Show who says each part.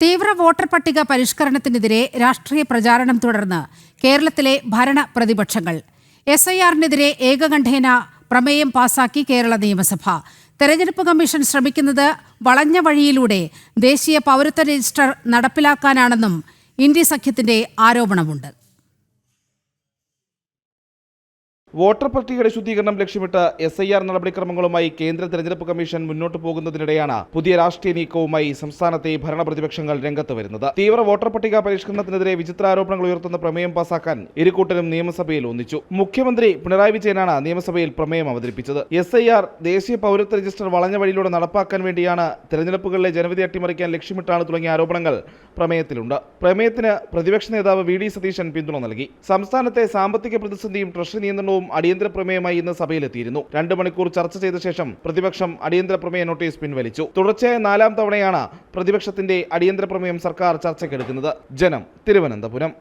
Speaker 1: തീവ്ര വോട്ടർ പട്ടിക പരിഷ്കരണത്തിനെതിരെ രാഷ്ട്രീയ പ്രചാരണം തുടർന്ന് കേരളത്തിലെ ഭരണ പ്രതിപക്ഷങ്ങൾ. എസ് ഐ ആറിനെതിരെ ഏകകണ്ഠേന പ്രമേയം പാസാക്കി കേരള നിയമസഭ. തെരഞ്ഞെടുപ്പ് കമ്മീഷൻ ശ്രമിക്കുന്നത് വളഞ്ഞ വഴിയിലൂടെ ദേശീയ പൗരത്വ രജിസ്റ്റർ നടപ്പിലാക്കാനാണെന്നും ഇന്ത്യ സഖ്യത്തിന്റെ ആരോപണമുണ്ട്.
Speaker 2: വോട്ടർ പട്ടികയുടെ ശുദ്ധീകരണം ലക്ഷ്യമിട്ട് എസ് ഐ ആർ നടപടിക്രമങ്ങളുമായി കേന്ദ്ര തെരഞ്ഞെടുപ്പ് കമ്മീഷൻ മുന്നോട്ട് പോകുന്നതിനിടെയാണ് പുതിയ രാഷ്ട്രീയ നീക്കവുമായി സംസ്ഥാനത്തെ ഭരണ പ്രതിപക്ഷങ്ങൾ രംഗത്ത് വരുന്നത്. തീവ്ര വോട്ടർ പട്ടിക പരിഷ്കരണത്തിനെതിരെ വിചിത്ര ആരോപണങ്ങൾ ഉയർത്തുന്ന പ്രമേയം പാസാക്കാൻ ഇരുകൂട്ടരും നിയമസഭയിൽ ഒന്നിച്ചു. മുഖ്യമന്ത്രി പിണറായി വിജയനാണ് നിയമസഭയിൽ പ്രമേയം അവതരിപ്പിച്ചത്. എസ് ഐ ആർ ദേശീയ പൗരത്വ രജിസ്റ്റർ വളഞ്ഞ വഴിയിലൂടെ നടപ്പാക്കാൻ വേണ്ടിയാണ് തെരഞ്ഞെടുപ്പുകളിലെ ജനവിധി അട്ടിമറിക്കാൻ ലക്ഷ്യമിട്ടാണ് തുടങ്ങിയ ആരോപണങ്ങൾ പ്രമേയത്തിലുണ്ട്. പ്രമേയത്തിന് പ്രതിപക്ഷ നേതാവ് വി ഡി സതീശൻ പിന്തുണ നൽകി. സംസ്ഥാനത്തെ സാമ്പത്തിക പ്രതിസന്ധിയും ട്രഷറി നിയന്ത്രണവും അടിയന്തര പ്രമേയമായി ഇന്ന് സഭയിലെത്തിയിരുന്നു. രണ്ട് മണിക്കൂർ ചർച്ച ചെയ്ത ശേഷം പ്രതിപക്ഷം അടിയന്തര പ്രമേയ നോട്ടീസ് പിൻവലിച്ചു. തുടർച്ചയായ നാലാം തവണയാണ് പ്രതിപക്ഷത്തിന്റെ അടിയന്തര പ്രമേയം സർക്കാർ ചർച്ചയ്ക്കെടുക്കുന്നത്. ജനം തിരുവനന്തപുരം.